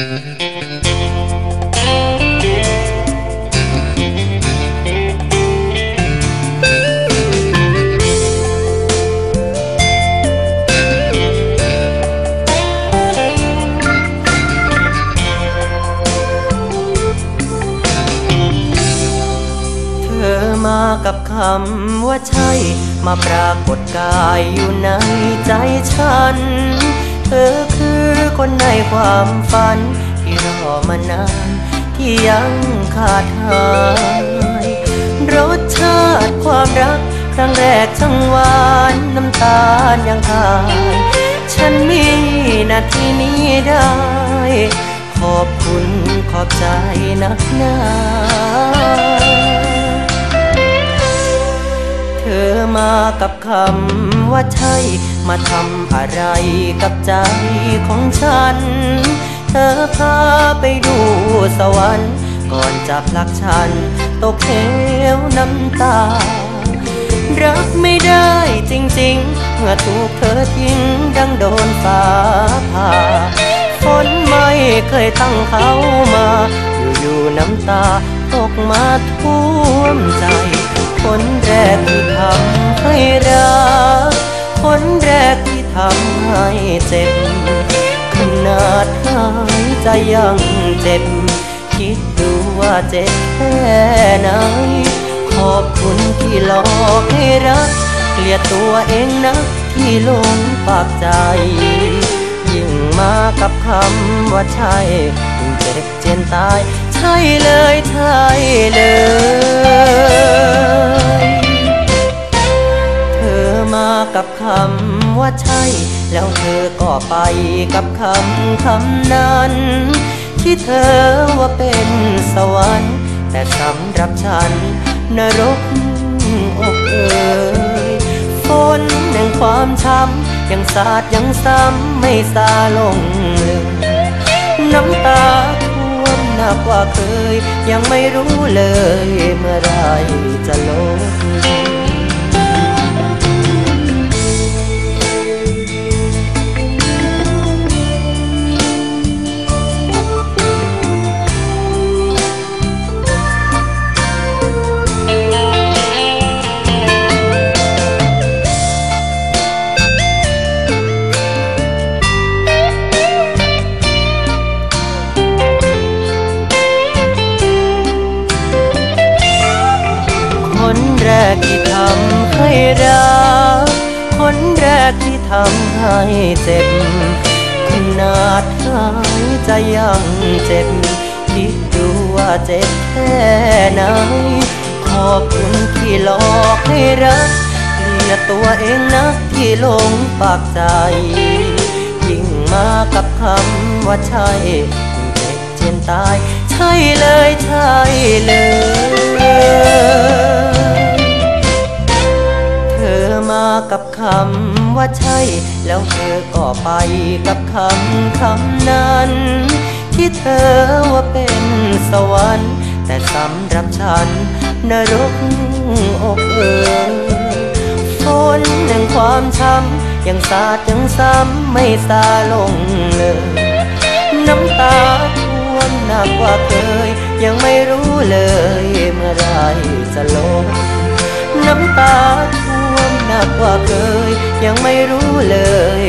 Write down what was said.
เธอมากับคำว่าใช่ มาปรากฏกายอยู่ในใจฉัน เธอ คนในความฝัน ที่รอมานาน ที่ยังขาดหายรสชาติความรัก ครั้งแรกช่างหวานน้ำตาลยังหาย ฉันมีนาทีนี้ได้ ขอบคุณขอบใจนักหนาเธอมากับคำว่าใช่ มาทำอะไรกับใจของฉัน เธอพาไปดูสวรรค์ก่อนจะผลักฉัน ตกเหวน้ำตา รักไม่ได้จริงๆ เมื่อถูกเธอทิ้งดังโดนฟ้าผ่าฝนไม่เคยตั้งเขามา อยู่ๆน้ำตาตกมาท่วมใจ คนแรกที่ทำให้รัก คนแรกที่ทำให้เจ็บ ขนาดหายใจยังเจ็บ คิดดูว่าเจ็บแค่ไหน ขอบคุณที่หลอกให้รัก เกลียดตัวเองนะที่หลงปากใจ ยิ่งมากับคำว่าใช่เจ็บเจนตาย ใช่เลยใช่เลย กับคำว่าใช่ แล้วเธอก็ไปกับคำคำนั้น ที่เธอว่าเป็นสวรรค์ แต่สำหรับฉันนรกอกเอ่ยฝนแห่งความช้ำยังสาดยังซ้ำไม่ซาลงเลยน้ำตาท่วมหนักกว่าเคย ยังไม่รู้เลยเมื่อไรจะลด คนแรกที่ทำให้รัก คนแรกที่ทำให้เจ็บ ขนาดหายใจยังเจ็บ คิดดูว่าเจ็บแค่ไหน ขอบคุณที่หลอกให้รักเกลียดตัวเองนะที่ลงปากใจ ยิ่งมากับคำว่าใช่เจ็บเจียนตาย ใช่เลยใช่เลย กับคำว่าใช่ แล้วเธอก็ไปกับคำคำนั้น ที่เธอว่าเป็นสวรรค์ แต่สำหรับฉันนรกอกเอ่ยฝนแห่งความช้ำยังสาดยังซ้ำไม่ซาลงเลย น้ำตาท่วมหนักกว่าเคย ยังไม่รู้เลยเมื่อไรจะลงน้ำตา นักกว่าเคย ยังไม่รู้เลย